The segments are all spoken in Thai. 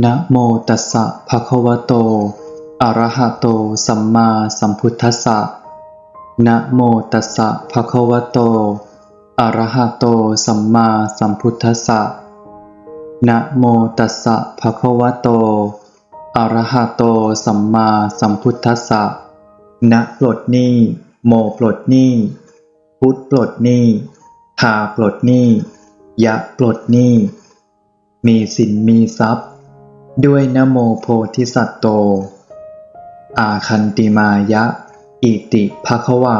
นะโมตัสสะภะคะวะโต อะระหะโต สัมมาสัมพุทธัสสะ นะโมตัสสะภะคะวะโต อะระหะโต สัมมาสัมพุทธัสสะ นะโมตัสสะภะคะวะโต อะระหะโต สัมมาสัมพุทธัสสะ นะปลดหนี้ โมปลดหนี้ พุทธปลดหนี้ทาปลดหนี้ ยะปลดหนี้ มีสินมีทรัพย์ ด้วยนโมโพธิสัตโต อาคันติมายะ อิติภควา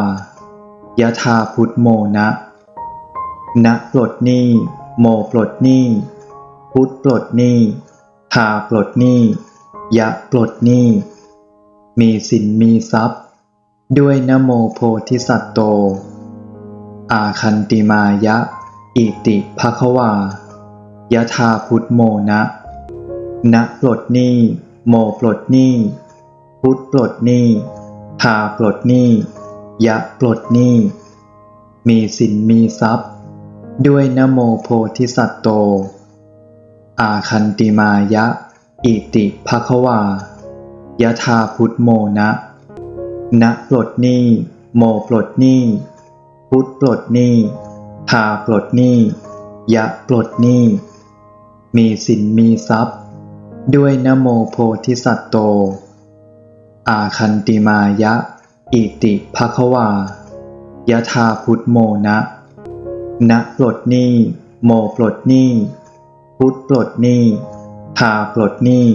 ยะธาพุทธโมนะนะปลดหนี้ โมปลดหนี้ พุทธปลดหนี้ทาปลดหนี้ ยะปลดหนี้ มีสินมีทรัพย์ ด้วยนโมโพธิสัตโต อาคันติมายะ อิติภควายะธาพุทธโมนะ นะปลดหนี้โมปลดหนี้พุทธปลดหนี้ทาปลดหนี้ยะปลดหนี้มีสินมีทรัพย์ ด้วยนะโมโพธิสัตโต อาคันติมายะ อิติภควายะธาพุทธโมนะนะปลดหนี้โมปลดหนี้พุทธปลดหนี้ทาปลดหนี้ยะปลดหนี้มีสินมีทรัพย์ ด้วยนโมโพธิสัตโต อาคันติมายะ อิติภควายะธาพุทธโมนะนะปลดหนี้ โมปลดหนี้ พุทธปลดหนี้ทาปลดหนี้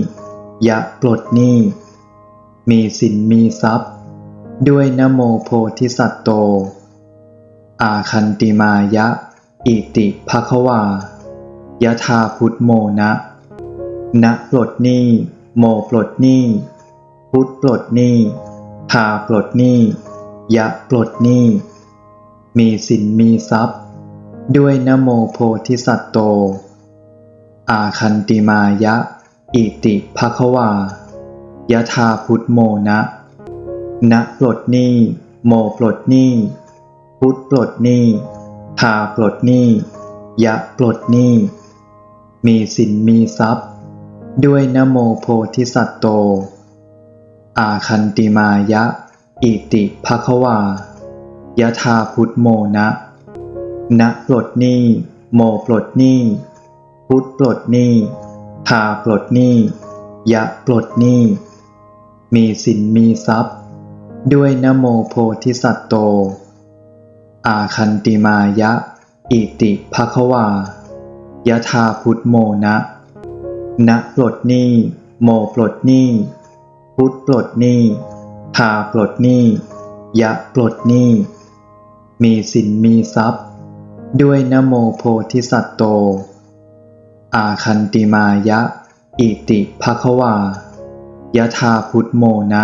ยะปลดหนี้ มีสินมีทรัพย์ ด้วยนโมโพธิสัตโต อาคันติมายะ อิติภควายะธาพุทธโมนะ นะปลดหนี้ โมปลดหนี้ พุทธปลดหนี้ทาปลดหนี้ ยะปลดหนี้ มีสินมีทรัพย์ ด้วยนะโมโพธิสัตโต อาคันติมายะ อิติภควายะธาพุทธโมนะนะปลดหนี้ โมปลดหนี้ พุทธปลดหนี้ทาปลดหนี้ ยะปลดหนี้ มีสินมีทรัพย์ ด้วยนโมโพธิสัตโต อาคันติมายะ อิติภควายะธาพุทธโมนะนะปลดหนี้โมปลดหนี้พุทธปลดหนี้ทาปลดหนี้ยะปลดหนี้มีสินมีทรัพย์ ด้วยนโมโพธิสัตโต อาคันติมายะ อิติภควายะธาพุทธโมนะ นะปลดหนี้ โมปลดหนี้ พุทธปลดหนี้ทาปลดหนี้ ยะปลดหนี้ มีสินมีทรัพย์ ด้วยนะโมโพธิสัตโต อาคันติมายะ อิติภควายะธาพุทธโมนะ